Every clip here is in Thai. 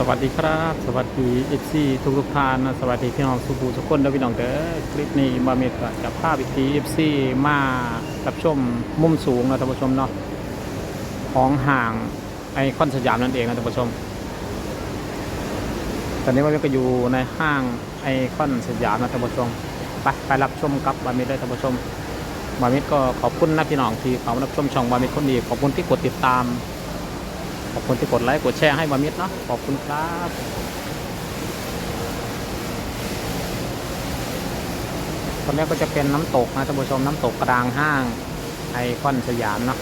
สวัสดีครับ สวัสดีเอฟซีทุกทุกท่านสวัสดีพี่น้องสุภูทุกคนและพี่น้องเด้อคลิปนี้มาเมตกับจับภาพอีกทีเอฟซีมารับชมมุมสูงนะท่านผู้ชมเนาะของห่างไอคอนสยามนั่นเองนะท่านผู้ชม ตอนนี้ว่าเราก็อยู่ในห้างไอคอนสยามนะท่านผู้ชมไปไปรับชมกับบามิดเลยท่านผู้ชมบามิดก็ขอบคุณนะพี่น้องที่เขามารับชมช่องบามิดคนดีขอบคุณที่กดติดตาม ขอบคุณที่กดไลค์กดแชร์ให้บามิดเนาะขอบคุณครับตอนนี้ก็จะเป็นน้ำตกนะท่านผู้ชมน้ำตกกลางห้างไอคอนสยามเนาะ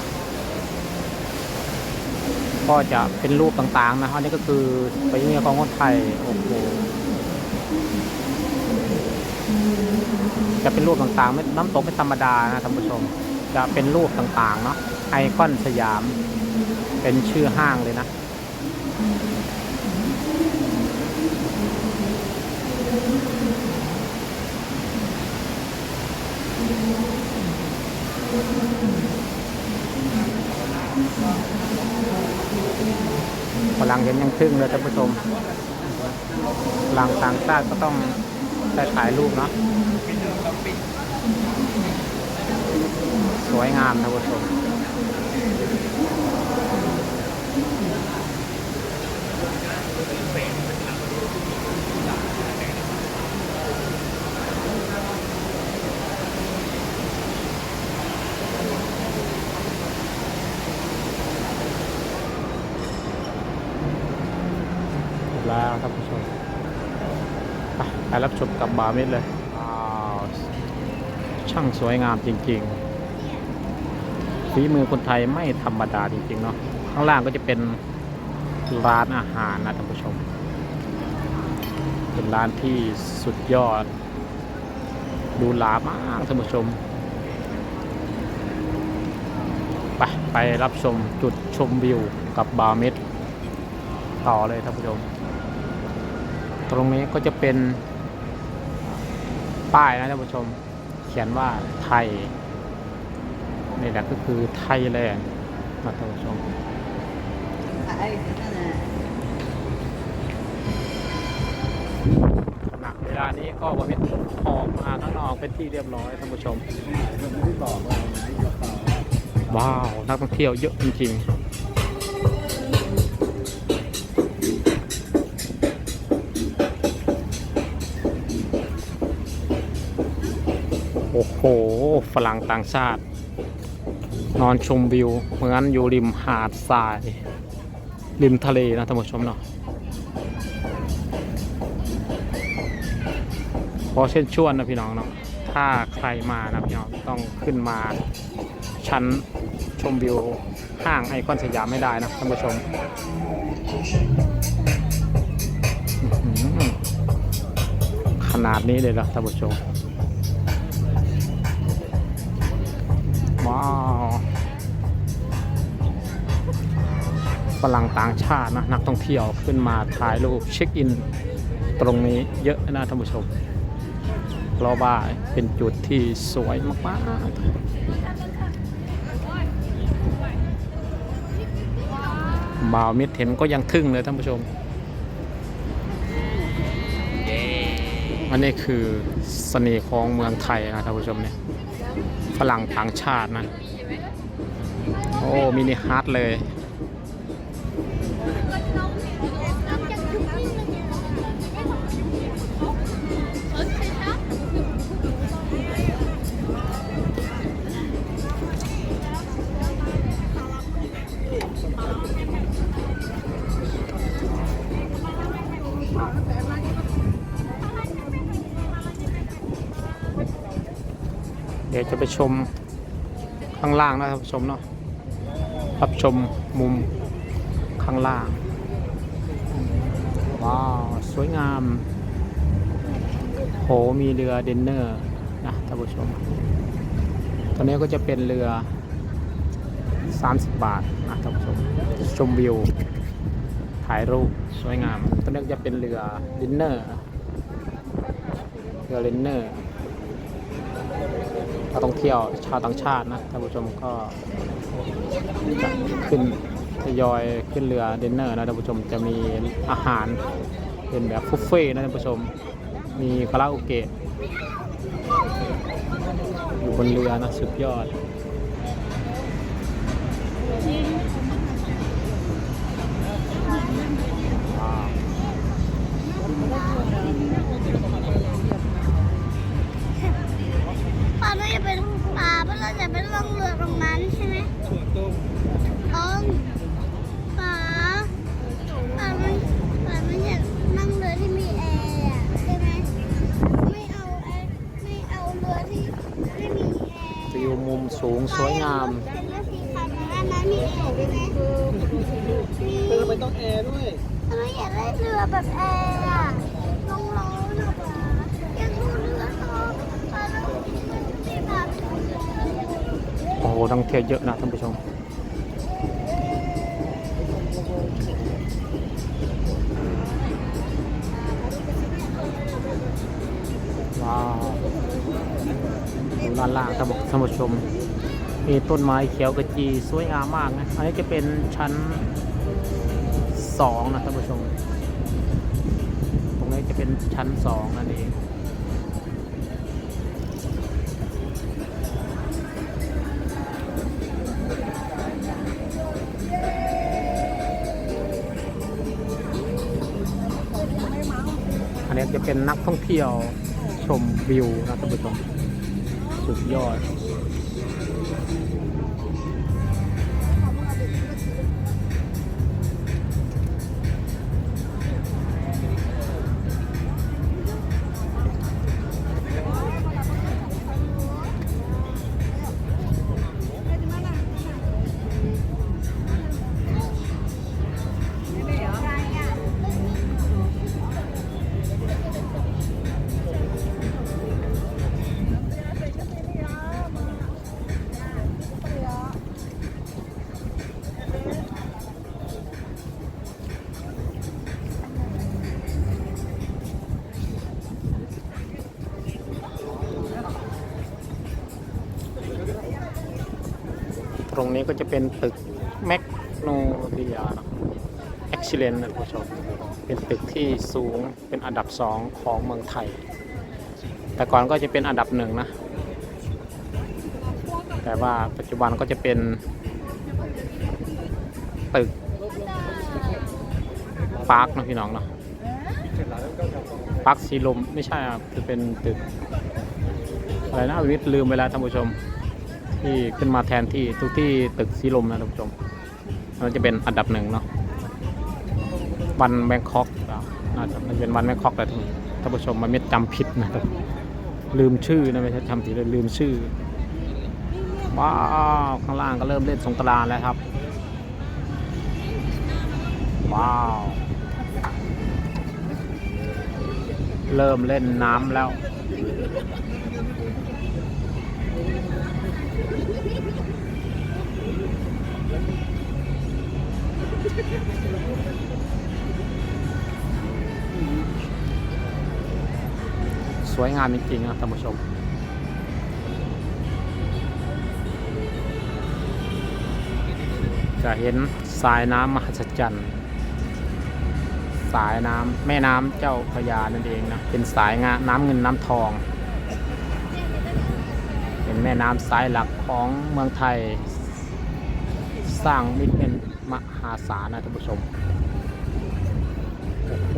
ก็จะเป็นรูปต่างๆนะอันนี้ก็คือไปเมียของคนไทยโอ้โหจะเป็นรูปต่างๆไม่น้ำตกไม่ธรรมดานะท่านผู้ชม จะเป็นรูปต่างๆเนาะไอคอนสยาม เป็นชื่อห้างเลยนะพลังเห็นยังทึ่งเลยท่านผู้ชมพลังต่างชาติก็ต้องได้ถ่ายรูปเนาะสวยงามท่านผู้ชม แล้วท่านผู้ชม ไปรับชมกับบาเมดเลยว้าวช่างสวยงามจริงๆฝีมือคนไทยไม่ธรรมดาจริงๆเนาะข้างล่างก็จะเป็นร้านอาหารนะท่านผู้ชม เป็นร้านที่สุดยอด ดูหลามากท่านผู้ชมไปไปรับชมจุดชมวิวกับบาเมดต่อเลยท่านผู้ชม ตรงนี้ก็จะเป็น ป้ายนะท่านผู้ชม เขียนว่าไทย นี่แหละก็คือไทยแลนด์นะท่านผู้ชมไอ้นั่นน่ะขณะเวลานี้ก็บริเวณออกมาข้างนอกเป็นที่เรียบร้อยท่านผู้ชมที่บอกว่าที่บอกต่อว้าว นักท่องเที่ยวเยอะจริงๆ โอ้โห ฝรั่งต่างชาติ นอนชมวิว เหมือนอยู่ริมหาดทราย ริมทะเลนะท่านผู้ชมเนาะขอเช่นชวนนะพี่น้องเนาะ ถ้าใครมานะพี่น้องต้องขึ้นมาชั้นชมวิวห้างไอคอนสยามไม่ได้นะท่านผู้ชมขนาดนี้เลยเหรอท่านผู้ชม ว้าวฝรั่งต่างชาตินะนักท่องเที่ยวขึ้นมาถ่ายรูปเช็คอิน ตรงนี้เยอะนะท่านผู้ชมเพราะว่าเป็นจุดที่สวยมากๆบ่าวมิดเห็นก็ยังทึ่งเลยท่านผู้ชม อันนี้คือเสน่ห์ของเมืองไทยนะท่านผู้ชมเนี่ย ฝรั่งต่างชาตินะ โอ้มินิฮาร์ดเลย จะไปชมข้างล่างนะท่านผู้ชมเนาะรับชมมุมข้างล่าง ว้าว สวยงาม โห มีเรือเดนเนอร์นะท่านผู้ชม ตอนนี้ก็จะเป็นเรือ 30 บาทนะท่านผู้ชม ชมวิว ถ่ายรูป สวยงาม ตอนนี้จะเป็นเรือเดินเนอร์ เรือเดินเนอร์ นักท่องเที่ยวชาวต่างชาตินะท่านผู้ชมก็จะขึ้นทยอยขึ้นเรือดินเนอร์นะท่านผู้ชมจะมีอาหารเป็นแบบบุฟเฟ่นะท่านผู้ชม มีคาราโอเกะอยู่บนเรือนะสุดยอดว้าว เพราะเราจะเป็นล่องเรือตรงนั้นใช่ไหมอ๋อปลาปลามันปลามันอยากนั่งเรือที่มีแอร์อะใช่ไหมไม่เอาแอร์ไม่เอาเรือที่ไม่มีแอร์วิวมุมสูงสวยงาม เป็นเรือสีขาวนะอันนั้นมีแอร์ใช่ไหมมีเออไม่ต้องแอร์ด้วย ทำไมอยากได้เรือแบบแอร์อะลงร้อนหรอปลาอยากดูเรือต่อปลาแล้วที่แบบ โอ้โหนักท่องเที่ยวเยอะนะท่านผู้ชมว้าวดูด้านล่างท่านผู้ชม มีต้นไม้เขียวกระจีสวยงามมากนะอันนี้จะเป็นชั้นสองนะท่านผู้ชม ตรงนี้จะเป็นชั้นสองนั่นเอง เป็นนักท่องเที่ยวชมวิวนะท่านผู้ชมสุดยอด รงนี้ก็จะเป็นตึกแมกโนเลียเอ็กซิเลนนะท่านผู้ชม เป็นตึกที่สูงเป็นอันดับสองของเมืองไทย แต่ก่อนก็จะเป็นอันดับหนึ่งนะ แต่ว่าปัจจุบันก็จะเป็นตึกปาร์คนะพี่น้องเนาะปาร์คสีลมไม่ใช่ครับจะเป็นตึกอะไรนะวิทย์ลืมไปแล้วท่านผู้ชม ที่ขึ้นมาแทนที่ทุกที่ตึกสีลมนะท่านผู้ชมมันจะเป็นอันดับหนึ่งเนาะวันแบงคอกน่าจะมันเป็นวันแบงคอกแต่ท่านผู้ชมมันไม่จำผิดนะครับลืมชื่อนะไม่ใช่จำผิดเลยลืมชื่อว้าวข้างล่างก็เริ่มเล่นสงกรานแล้วครับ ว้าว เริ่มเล่นน้ำแล้ว สวยงามจริงๆนะท่านผู้ชมจะเห็นสายน้ำมหัศจรรย์ สายน้ำแม่น้ำเจ้าพระยานั่นเองนะ เป็นสายงาน้ำเงินน้ำทอง เป็นแม่น้ำสายหลักของเมืองไทย สร้างมิตรเป็นมหาศาลนะท่านผู้ชม โอ้โห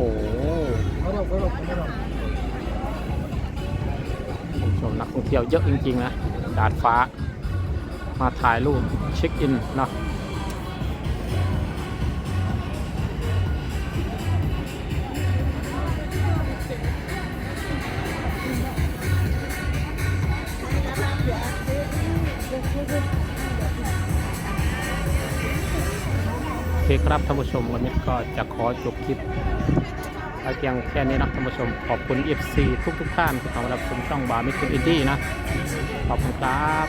ท่านผู้ชมนักท่องเที่ยวเยอะจริงๆนะ ดาดฟ้า มาถ่ายรูปเช็คอินเนาะ โอเคครับท่านผู้ชมวันนี้ก็จะขอจบคลิปไว้เพียงแค่นี้นะท่านผู้ชมขอบคุณ FC ทุกทุกท่านที่เข้ามารับชมช่องบาร์มิคุณอินดี้นะ ขอบคุณครับ